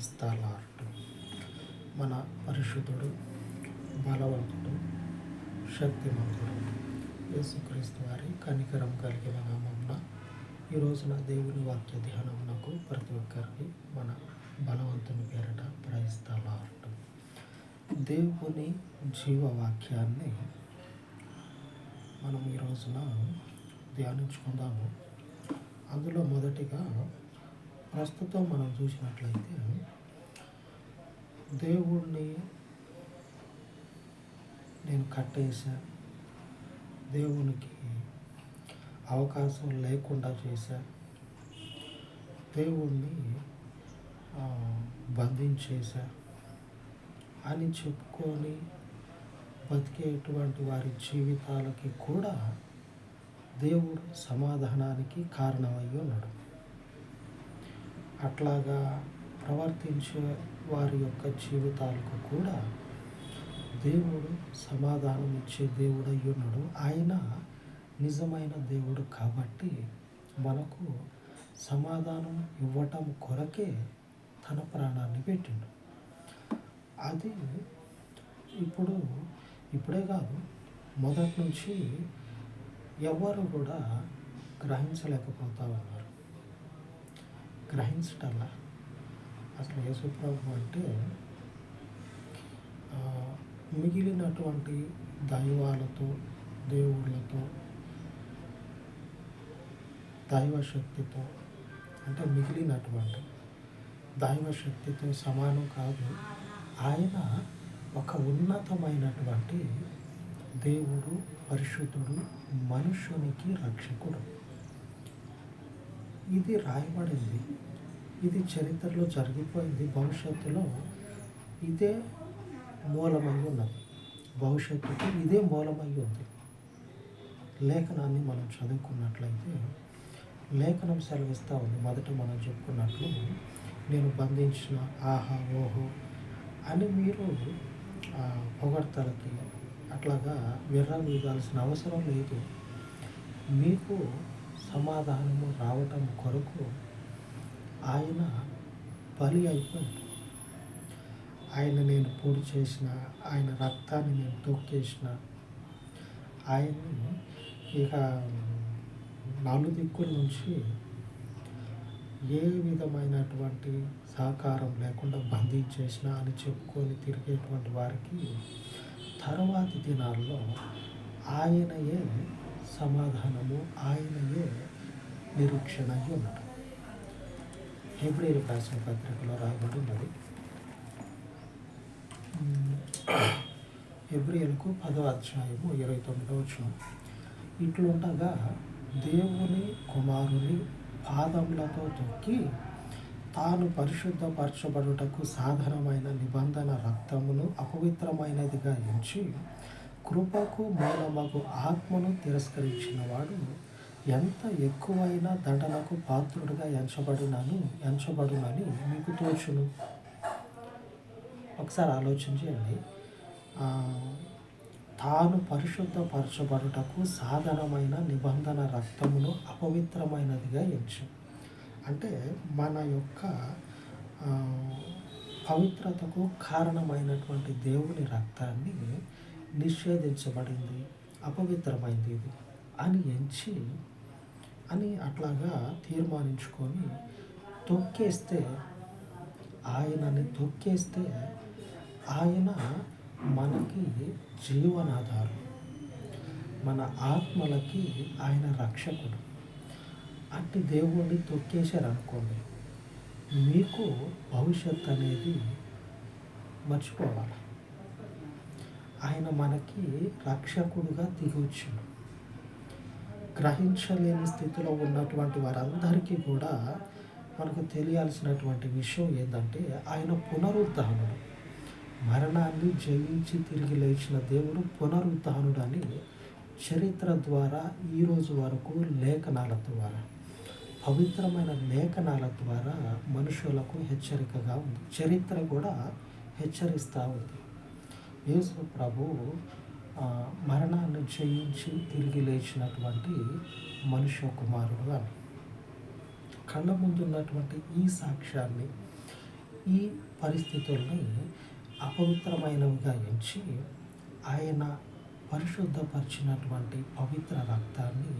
క్రైస్తలార్ట్ మన పరిశుద్ధుడు బలవంతుడు శక్తిమంతుడు యేసుక్రీస్తు వారి కనికరం కలిగిన నామమున ఈ రోజున దేవుని వాక్య ధ్యానమునకు ప్రతి ఒక్కరికి మన బలవంతుని పేరట క్రైస్తలార్ట్ దేవుని జీవవాక్యాన్ని మనం ఈ రోజున ధ్యానించుకుందాము. అందులో మొదటిగా ప్రస్తుతం మనం చూసినట్లయితే దేవుణ్ణి నేను కట్టేశా దేవునికి అవకాశం లేకుండా చేశా దేవుణ్ణి బంధించేశా అని చెప్పుకొని బతికేటువంటి వారి జీవితాలకి కూడా దేవుడు సమాధానానికి కారణమై ఉన్నాడు అట్లాగా ప్రవర్తించే వారి యొక్క జీవితాలకు కూడా దేవుడు సమాధానం ఇచ్చే దేవుడు అయి ఉన్నాడు ఆయన నిజమైన దేవుడు కాబట్టి మనకు సమాధానం ఇవ్వటం కొరకే తన ప్రాణాన్ని పెట్టిండు. అది ఇప్పుడు ఇప్పుడే కాదు మొదటి నుంచి ఎవరు కూడా గ్రహించలేకపోతా ఉన్నారు. గ్రహించటల్లా అసలు యేసుప్రభు అంటే మిగిలినటువంటి దైవాలతో దేవుళ్ళతో దైవశక్తితో అంటే మిగిలినటువంటి దైవశక్తితో సమానం కాదు. ఆయన ఒక ఉన్నతమైనటువంటి దేవుడు పరిశుద్ధుడు మనుష్యునికి రక్షకుడు. ఇది రాయబడింది. ఇది చరిత్రలో జరిగిపోయింది. భవిష్యత్తులో ఇదే మూలమై ఉన్నది. భవిష్యత్తుకి ఇదే మూలమై ఉంది. లేఖనాన్ని మనం చదువుకున్నట్లయితే లేఖనం సెలవిస్తూ ఉంది. మొదట మనం చెప్పుకున్నట్లు నేను బంధించిన ఆహా ఓహో అని మీరు ఆ, పొగడ్తలకి అట్లాగా విర్రవీగాల్సిన అవసరం లేదు. మీకు సమాధానము రావటం కొరకు ఆయన బలి అయిపోయాడు. ఆయన నేను పొడి చేసిన ఆయన రక్తాన్ని నేను తొక్కేసిన ఆయన్ని ఇక నాలుగు దిక్కుల నుంచి ఏ విధమైనటువంటి సహకారం లేకుండా బంధించేసిన అని చెప్పుకొని తిరిగేటువంటి వారికి తర్వాతి దినాల్లో ఆయనయే సమాధానము ఆయనయే నిరీక్షణ అయి ఉన్నాడు హెబ్రిల్ రాసిన పత్రికలో రాయబడి ఉన్నది. హెబ్రియల్కు పదో అధ్యాయము ఇరవై తొమ్మిదో వచ్చిన ఇట్లుండగా దేవుని కుమారుని పాదములతో తొక్కి తాను పరిశుద్ధపరచబడుటకు సాధనమైన నిబంధన రక్తమును అపవిత్రమైనదిగా ఎంచి కృపకు మూలమగు ఆత్మను తిరస్కరించిన వాడు ఎంత ఎక్కువైన దండనకు పాత్రుడుగా ఎంచబడినను ఎంచబడునని మీకు తోచును. ఒకసారి ఆలోచించండి తాను పరిశుద్ధపరచబడుటకు సాధనమైన నిబంధన రక్తమును అపవిత్రమైనదిగా ఎంచు. అంటే మన యొక్క పవిత్రతకు కారణమైనటువంటి దేవుని రక్తాన్ని నిషేధించబడింది అపవిత్రమైంది ఇది అని ఎంచి అని అట్లాగా తీర్మానించుకొని తొక్కేస్తే ఆయనని తొక్కేస్తే ఆయన మనకి జీవనాధారం. మన ఆత్మలకి ఆయన రక్షకుడు. అట్టి దేవుణ్ణి తొక్కేశారనుకోండి మీకు భవిష్యత్ అనేది మర్చిపోవాలి. ఆయన మనకి రక్షకుడుగా దిగి గ్రహించలేని స్థితిలో ఉన్నటువంటి వారందరికీ కూడా మనకు తెలియాల్సినటువంటి విషయం ఏంటంటే ఆయన పునరుద్ధానుడు. మరణాన్ని జయించి తిరిగి లేచిన దేవుడు పునరుద్ధానుడు అని చరిత్ర ద్వారా ఈరోజు వరకు లేఖనాల ద్వారా పవిత్రమైన లేఖనాల ద్వారా మనుషులకు హెచ్చరికగా ఉంది. చరిత్ర కూడా హెచ్చరిస్తూ ఉంది. యేసు ప్రభు మరణాన్ని జయించి తిరిగి లేచినటువంటి మనుష్య కుమారుడు అని కళ్ళ ముందు ఉన్నటువంటి ఈ సాక్ష్యాన్ని ఈ పరిస్థితుల్ని అపవిత్రమైనవిగా ఎంచి ఆయన పరిశుద్ధపరిచినటువంటి పవిత్ర రక్తాన్ని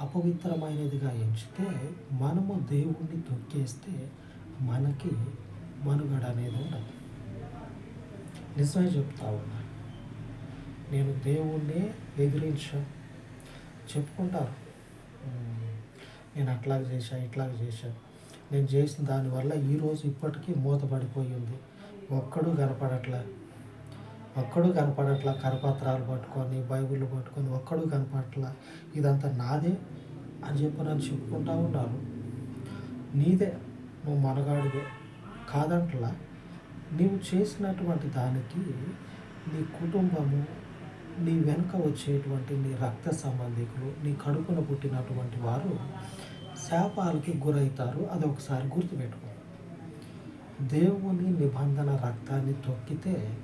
అపవిత్రమైనదిగా ఎంచితే మనము దేవుణ్ణి తొక్కేస్తే మనకి మనుగడ అనేది ఉండదు. నిజమే చెప్తా ఉన్నా. నేను దేవుణ్ణి ఎదిరించా చెప్పుకుంటారు. నేను అట్లాగ చేశా ఇట్లాగ చేశా. నేను చేసిన దానివల్ల ఈరోజు ఇప్పటికీ మూత పడిపోయింది ఒక్కడు కనపడట్లే. ఒక్కడు కనపడట్లా కరపత్రాలు పట్టుకొని బైబిల్ పట్టుకొని ఒక్కడు కనపడట్లా. ఇదంతా నాదే అని చెప్పి నన్ను చెప్పుకుంటా ఉన్నాను నీదే. నువ్వు మనగాడివే. కాదంటలా? నీవు చేసినటువంటి దానికి నీ కుటుంబము నీ వెనుక వచ్చేటువంటి నీ రక్త సంబంధికులు నీ కడుపున పుట్టినటువంటి వారు శాపాలకి గురవుతారు. అది ఒకసారి గుర్తుపెట్టుకో. దేవుని నిబంధన రక్తాన్ని తొక్కితే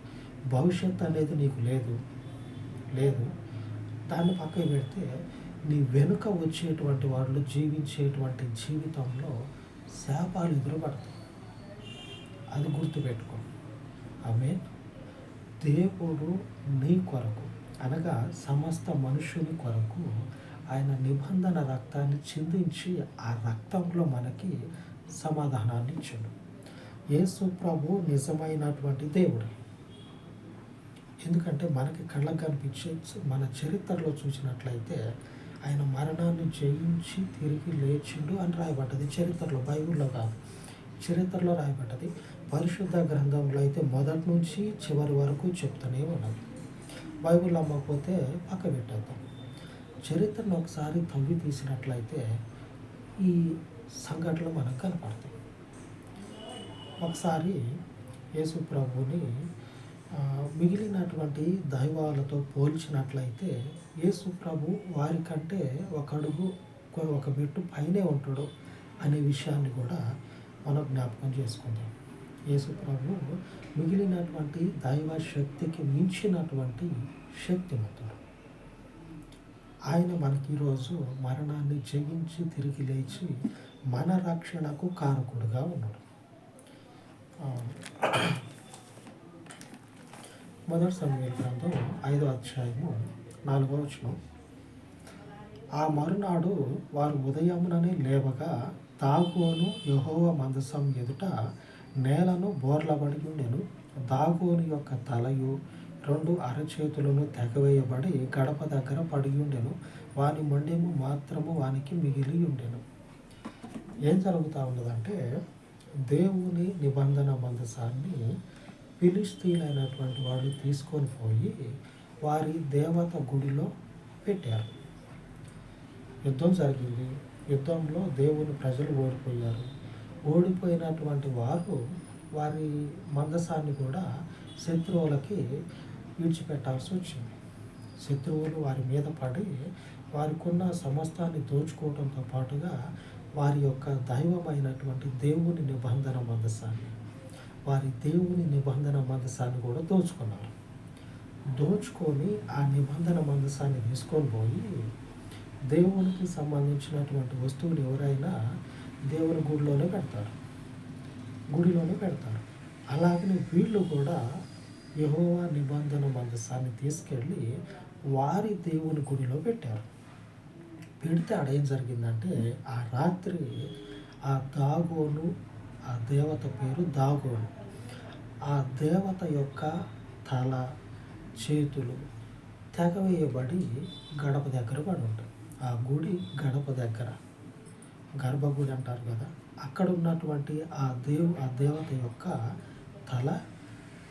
భవిష్యత్ అనేది నీకు లేదు. లేదు. దాన్ని పక్కన పెడితే నీ వెనుక వచ్చేటువంటి వాళ్ళు జీవించేటువంటి జీవితంలో శాపాలు ఎదురుపడతాయి. అది గుర్తుపెట్టుకో. ఆమె దేవుడు నీ కొరకు అనగా సమస్త మనుషుని కొరకు ఆయన నిబంధన రక్తాన్ని చిందించి ఆ రక్తంలో మనకి సమాధానాన్ని ఇచ్చాడు. యేసు ప్రభు నిజమైనటువంటి దేవుడు. ఎందుకంటే మనకి కళ్ళకు కనిపించే మన చరిత్రలో చూసినట్లయితే ఆయన మరణాన్ని జయించి తిరిగి లేచిండు అని రాయబడ్డది చరిత్రలో బైబిల్లో కాదు. చరిత్రలో రాయబడ్డది పరిశుద్ధ గ్రంథంలో అయితే మొదటి నుంచి చివరి వరకు చెప్తూనే ఉన్నది బైబుల్ అమ్మకపోతే పక్క పెట్టేద్దాం. చరిత్రను ఒకసారి తవ్వి తీసినట్లయితే ఈ సంఘటనలు మనకు కనపడతాయి. ఒకసారి యేసు ప్రభుని మిగిలినటువంటి దైవాలతో పోల్చినట్లయితే యేసు ప్రభు వారికంటే ఒక అడుగు ఒక మెట్టు పైనే ఉంటాడు అనే విషయాన్ని కూడా మనం జ్ఞాపకం చేసుకుందాం. యేసుప్రభు మిగిలినటువంటి దైవ శక్తికి మించినటువంటి శక్తిమంతుడు. ఆయన మనకి ఈరోజు మరణాన్ని జయించి తిరిగి లేచి మన రక్షణకు కారకుడుగా ఉన్నాడు. మొదటి సమయం గ్రంథం ఐదో అధ్యాయము నాలుగో వచనం. ఆ మరునాడు వారు ఉదయముననే లేవగా తాగోను యహోవ మందసం ఎదుట నేలను బోర్లబడి ఉండెను. దాగోని యొక్క తలయు రెండు అరచేతులను తెగవేయబడి గడప దగ్గర పడి ఉండెను. వాని మొండెము మాత్రము వానికి మిగిలి ఉండెను. ఏం జరుగుతూ ఉన్నదంటే దేవుని నిబంధన మందసాన్ని ఫిలిస్తీన్లైనటువంటి వాళ్ళు తీసుకొని పోయి వారి దేవత గుడిలో పెట్టారు. యుద్ధం జరిగింది. యుద్ధంలో దేవుని ప్రజలు ఓడిపోయారు. ఓడిపోయినటువంటి వారు వారి మందసాన్ని కూడా శత్రువులకి విడిచిపెట్టాల్సి వచ్చింది. శత్రువులు వారి మీద పడి వారికి ఉన్న సమస్తాన్ని దోచుకోవడంతో పాటుగా వారి యొక్క దైవమైనటువంటి దేవుని నిబంధన మందసాన్ని వారి దేవుని నిబంధన మందసాన్ని కూడా దోచుకున్నారు. దోచుకొని ఆ నిబంధన మందసాన్ని తీసుకొని పోయి దేవునికి సంబంధించినటువంటి వస్తువులు ఎవరైనా దేవుని గుడిలోనే పెడతారు గుడిలోనే పెడతారు అలాగనే వీళ్ళు కూడా యహోవా నిబంధన మందసాన్ని తీసుకెళ్ళి వారి దేవుని గుడిలో పెట్టారు. పెడితే ఆడేం జరిగిందంటే ఆ రాత్రి ఆ దాగోను ఆ దేవత పేరు దాగోను. ఆ దేవత యొక్క తల చేతులు తెగవేయబడి గడప దగ్గర పడి ఉంటుంది ఆ గుడి గడప దగ్గర. గర్భగుడి అంటారు కదా అక్కడ ఉన్నటువంటి ఆ దేవు ఆ దేవత యొక్క తల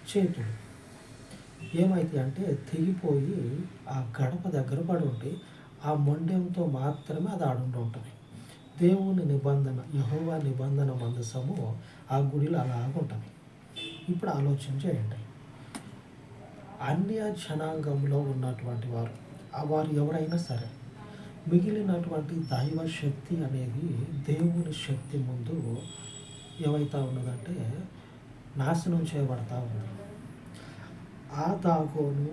చేతులు. ఏమైతే అంటే తెగిపోయి ఆ గడప దగ్గర పడి ఉండి ఆ మొండెంతో మాత్రమే అది ఆడుంటూ ఉంటుంది. దేవుని నిబంధన యహోవా నిబంధన మందసము ఆ గుడిలో అలాగుంటుంది ఇప్పుడు ఆలోచన చేయండి. అన్య జనాంగంలో ఉన్నటువంటి వారు వారు ఎవరైనా సరే మిగిలినటువంటి దైవ శక్తి అనేది దేవుని శక్తి ముందు ఏమైతా ఉన్నదంటే నాశనం చేయబడతా ఉంది. ఆ దాగోను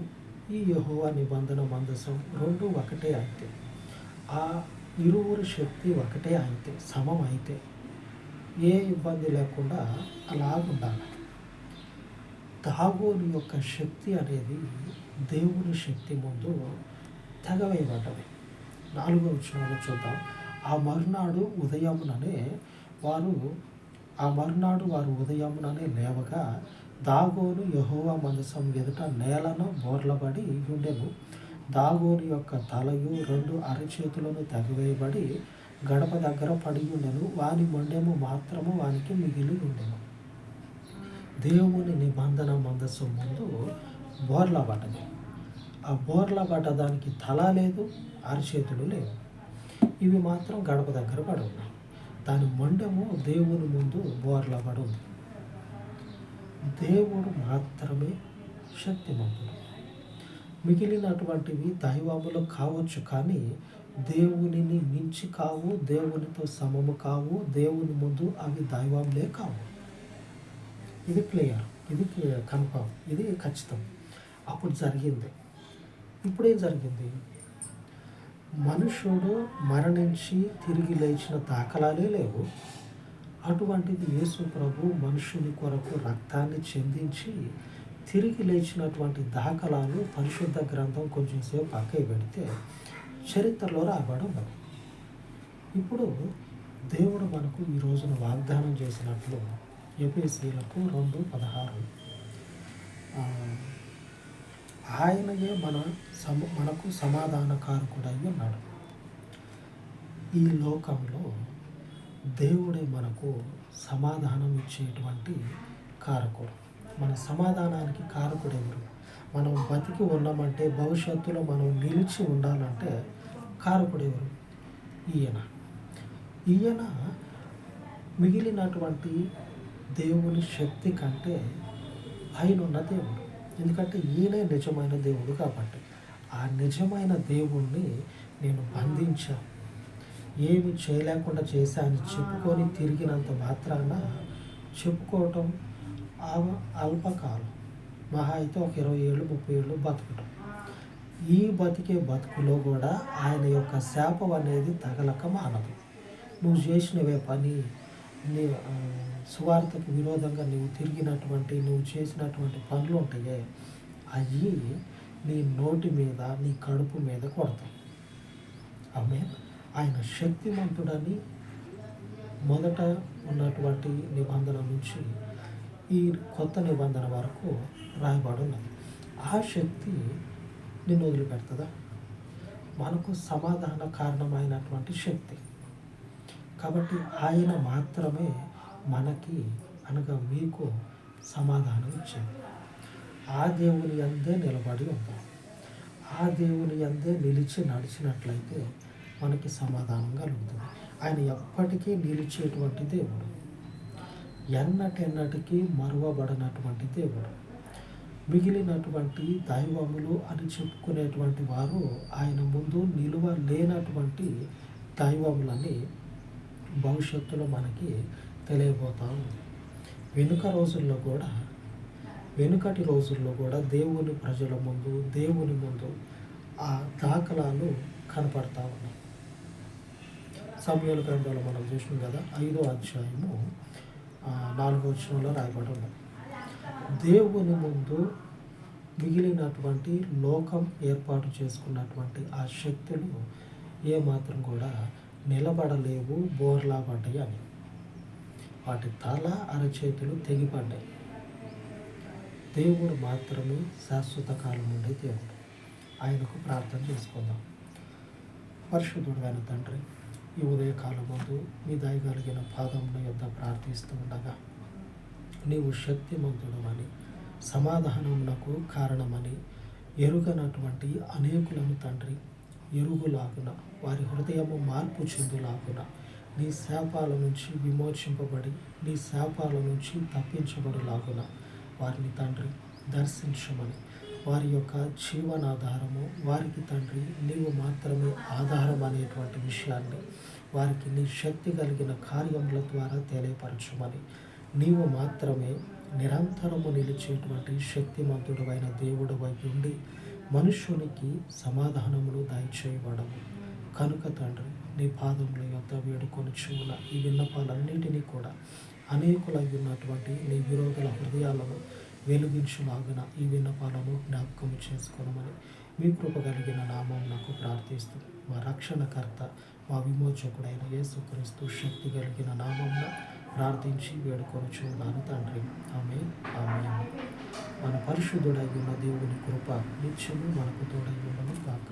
ఈ యహోవా నిబంధన మందసం రెండు ఒకటే అయితే. ఆ ఇరువురు శక్తి ఒకటే అయితే సమం అయితే. ఏ ఇబ్బంది లేకుండా అలాగుండాలి దాగోని యొక్క శక్తి అనేది దేవుని శక్తి ముందు తెగవేయబడ్డది. నాలుగో విషయంలో చూద్దాం. ఆ మరునాడు ఉదయముననే వారు ఆ మరునాడు వారు ఉదయముననే లేవగా దాగోను యహోవా మందసం ఎదుట నేలను బోర్లబడి ఉండెను. దాగోని యొక్క తలయు రెండు అరచేతులను తగివేయబడి గడప దగ్గర పడి ఉండెను. వాని మొండెము మాత్రము వానికి మిగిలి ఉండెను. దేవుని నిబంధన మందస్సు ముందు బోర్లా ఆ బోర్లా పడ్డ దానికి తల లేదు అరచేతులు లేవు. ఇవి మాత్రం గడప దగ్గర పడి ఉన్నాయి. దాని మొండము దేవుని ముందు బోర్లా పడి ఉంది. దేవుడు మాత్రమే శక్తిమంతుడు. మిగిలినటువంటివి దైవములు కావచ్చు కానీ దేవునిని మించి కావు దేవునితో సమము కావు దేవుని ముందు అవి దైవంలే కావు. ఇది క్లియర్. ఇది కన్ఫర్మ్. ఇది ఖచ్చితం. అప్పుడు జరిగింది. ఇప్పుడేం జరిగింది? మనుషుడు మరణించి తిరిగి లేచిన దాఖలాలే లేవు. అటువంటిది యేసు ప్రభు మనుషుని కొరకు రక్తాన్ని చెందించి తిరిగి లేచినటువంటి దాఖలాలు పరిశుద్ధ గ్రంథం కొంచెంసేపు పక్కకి పెడితే చరిత్రలో రాబడి ఇప్పుడు దేవుడు మనకు ఈ రోజున వాగ్దానం చేసినట్లు ఎపిఎస్సీలకు రెండు పదహారు. ఆయనయే మన సమ మనకు సమాధానకారకుడై ఉన్నాడు ఈ లోకంలో దేవుడే మనకు సమాధానం ఇచ్చేటువంటి కారకుడు. మన సమాధానానికి కారకుడు ఎవరు మనం బతికి ఉన్నామంటే భవిష్యత్తులో మనం నిలిచి ఉండాలంటే కారకుడు ఎవరు ఈయన. ఈయన మిగిలినటువంటి దేవుని శక్తి కంటే ఆయన ఉన్న దేవుడు. ఎందుకంటే ఈయనే నిజమైన దేవుడు కాబట్టి ఆ నిజమైన దేవుణ్ణి నేను బంధించాను. ఏమి చేయలేకుండా చేశా అని చెప్పుకొని తిరిగినంత మాత్రాన చెప్పుకోవటం అల్పకాలం. మహా అయితే ఒక ఇరవై ఏళ్ళు ముప్పై ఏళ్ళు బతకటం ఈ బతికే బతుకులో కూడా ఆయన యొక్క శాపం అనేది తగలక మానదు. నువ్వు చేసినవే పని నీ సువార్తకు విరోధంగా నువ్వు తిరిగినటువంటి నువ్వు చేసినటువంటి పనులు ఉంటాయే అవి నీ నోటి మీద నీ కడుపు మీద కొడతాయి ఆమె ఆయన శక్తివంతుడని మొదట ఉన్నటువంటి నిబంధన నుంచి ఈ కొత్త నిబంధన వరకు రాయబడి ఉన్నది ఆ శక్తి నిన్ను వదిలిపెడుతుందా? మనకు సమాధాన కారణమైనటువంటి శక్తి. కాబట్టి ఆయన మాత్రమే మనకి అనగా మీకు సమాధానం ఇచ్చింది ఆ దేవుని అందే నిలబడి ఉందాం ఆ దేవుని అందే నిలిచి నడిచినట్లయితే మనకి సమాధానం కలుగుతుంది. ఆయన ఎప్పటికీ నిలిచేటువంటి దేవుడు. ఎన్నటెన్నటికీ మరువబడినటువంటి దేవుడు. మిగిలినటువంటి దైవములు అని చెప్పుకునేటువంటి వారు ఆయన ముందు నిలువ లేనటువంటి దైవములని భవిష్యత్తులో మనకి తెలియబోతా ఉంది వెనుక రోజుల్లో కూడా వెనుకటి రోజుల్లో కూడా దేవుని ప్రజల ముందు దేవుని ముందు ఆ దాఖలాలు కనపడతా ఉన్నాయి. సమయాల గ్రంథంలో మనం చూసినాం కదా ఐదో అధ్యాయము నాలుగో వచ్చినంలో రాయబడి ఉన్నాం దేవుని ముందు మిగిలినటువంటి లోకం ఏర్పాటు చేసుకున్నటువంటి ఆ శక్తులు ఏమాత్రం కూడా నిలబడలేవు బోర్లాబడ్డాయి అని. వాటి తల అరచేతులు తెగిపడ్డాయి. దేవుడు మాత్రమే శాశ్వత కాలం ఉండే దేవుడు. ఆయనకు ప్రార్థన చేసుకుందాం. పరిశుద్ధుడు అయిన తండ్రి ఈ ఉదయకాలం ముందు మీ దయగలిగిన పాదముల యొద్ద ప్రార్థిస్తూ ఉండగా నీవు శక్తిమంతుడు అని సమాధానమునకు కారణమని ఎరుగనటువంటి అనేకులను తండ్రి ఎరుగులాగున వారి హృదయము మార్పు చెందులాగున నీ శాపాల నుంచి విమోచింపబడి నీ శాపాల నుంచి తప్పించబడులాగున వారిని తండ్రి దర్శించమని. వారి యొక్క జీవనాధారము వారికి తండ్రి నీవు మాత్రమే ఆధారం అనేటువంటి విషయాన్ని వారికి నీ శక్తి కలిగిన కార్యముల ద్వారా తెలియపరచమని. నీవు మాత్రమే నిరంతరము నిలిచేటువంటి శక్తిమంతుడమైన దేవుడు వైపు ఉండి మనుష్యునికి సమాధానమును దయచేయబడము కనుక తండ్రి నీ పాదముల యొక్క వేడుకొని చూన ఈ విన్నపాలన్నిటినీ కూడా అనేకులై ఉన్నటువంటి నీ విరోధుల హృదయాలను వెలిగించులాగిన ఈ విన్నపాలను జ్ఞాపకం చేసుకోనమని మీ కృప కలిగిన నామం నాకు ప్రార్థిస్తూ మా రక్షణకర్త మా విమోచకుడైన యేసుక్రీస్తు శక్తి కలిగిన నామంలో ప్రార్థించి వేడుకొని చూడాలి తండ్రి. ఆమె ఆమె మన పరిశుద్ధుడై ఉన్న దేవుని కృప నిత్యము మనకు తోడై ఉండను కాక